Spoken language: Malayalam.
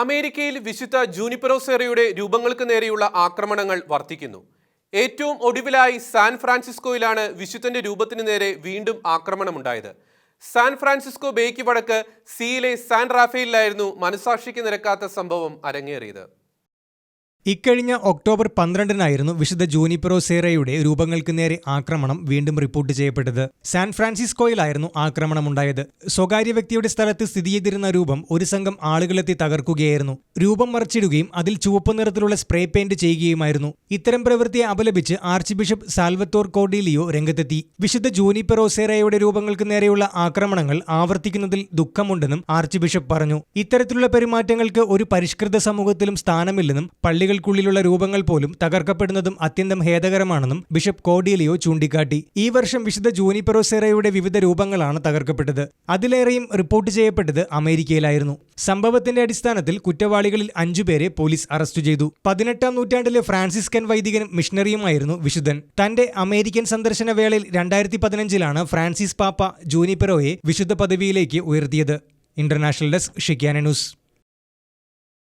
അമേരിക്കയിൽ വിശുദ്ധ ജൂനിപ്പറോസേറയുടെ രൂപങ്ങൾക്ക് നേരെയുള്ള ആക്രമണങ്ങൾ വർദ്ധിക്കുന്നു. ഏറ്റവും ഒടുവിലായി സാൻ ഫ്രാൻസിസ്കോയിലാണ് വിശുദ്ധന്റെ രൂപത്തിന് നേരെ വീണ്ടും ആക്രമണമുണ്ടായത്. സാൻ ഫ്രാൻസിസ്കോ ബേക്ക് വടക്ക് സിയിലെ സാൻ റാഫേലിലായിരുന്നു മനസാക്ഷിക്ക് നിരക്കാത്ത സംഭവം അരങ്ങേറിയത്. ഇക്കഴിഞ്ഞ ഒക്ടോബർ പന്ത്രണ്ടിനായിരുന്നു വിശുദ്ധ ജൂനിപ്പറോ സേറയുടെ രൂപങ്ങൾക്ക് നേരെ ആക്രമണം വീണ്ടും റിപ്പോർട്ട് ചെയ്യപ്പെട്ടത്. സാൻ ഫ്രാൻസിസ്കോയിലായിരുന്നു ആക്രമണമുണ്ടായത്. സ്വകാര്യ വ്യക്തിയുടെ സ്ഥലത്ത് സ്ഥിതി ചെയ്തിരുന്ന രൂപം ഒരു സംഘം ആളുകളെത്തി തകർക്കുകയായിരുന്നു. രൂപം മറച്ചിടുകയും അതിൽ ചുവപ്പ് നിറത്തിലുള്ള സ്പ്രേ പെയിന്റ് ചെയ്യുകയുമായിരുന്നു. ഇത്തരം പ്രവൃത്തിയെ അപലപിച്ച് ആർച്ച് ബിഷപ്പ് സാൽവത്തോർ കോഡിലിയോ രംഗത്തെത്തി. വിശുദ്ധ ജൂനിപ്പറോ സേറയുടെ രൂപങ്ങൾക്ക് നേരെയുള്ള ആക്രമണങ്ങൾ ആവർത്തിക്കുന്നതിൽ ദുഃഖമുണ്ടെന്നും ആർച്ച് ബിഷപ്പ് പറഞ്ഞു. ഇത്തരത്തിലുള്ള പെരുമാറ്റങ്ങൾക്ക് ഒരു പരിഷ്കൃത സമൂഹത്തിലും സ്ഥാനമില്ലെന്നും പള്ളികൾക്കുള്ളിലുള്ള രൂപങ്ങൾ പോലും തകർക്കപ്പെടുന്നതും അത്യന്തം ഖേദകരമാണെന്നും ബിഷപ്പ് കോഡിയലിയോ ചൂണ്ടിക്കാട്ടി. ഈ വർഷം വിശുദ്ധ ജൂനിപ്പെറോസെറയുടെ വിവിധ രൂപങ്ങളാണ് തകർക്കപ്പെട്ടത്. അതിലേറെയും റിപ്പോർട്ട് ചെയ്യപ്പെട്ടത് അമേരിക്കയിലായിരുന്നു. സംഭവത്തിന്റെ അടിസ്ഥാനത്തിൽ കുറ്റവാളികളിൽ അഞ്ചുപേരെ പോലീസ് അറസ്റ്റ് ചെയ്തു. പതിനെട്ടാം നൂറ്റാണ്ടിലെ ഫ്രാൻസിസ്കൻ വൈദികനും മിഷണറിയുമായിരുന്നു വിശുദ്ധൻ. തന്റെ അമേരിക്കൻ സന്ദർശന വേളയിൽ രണ്ടായിരത്തി പതിനഞ്ചിലാണ് ഫ്രാൻസിസ് പാപ്പ ജൂനിപ്പെറോയെ വിശുദ്ധ പദവിയിലേക്ക് ഉയർത്തിയത്. ഇന്റർനാഷണൽ ഡെസ്ക് ഷിക്കാന ന്യൂസ്.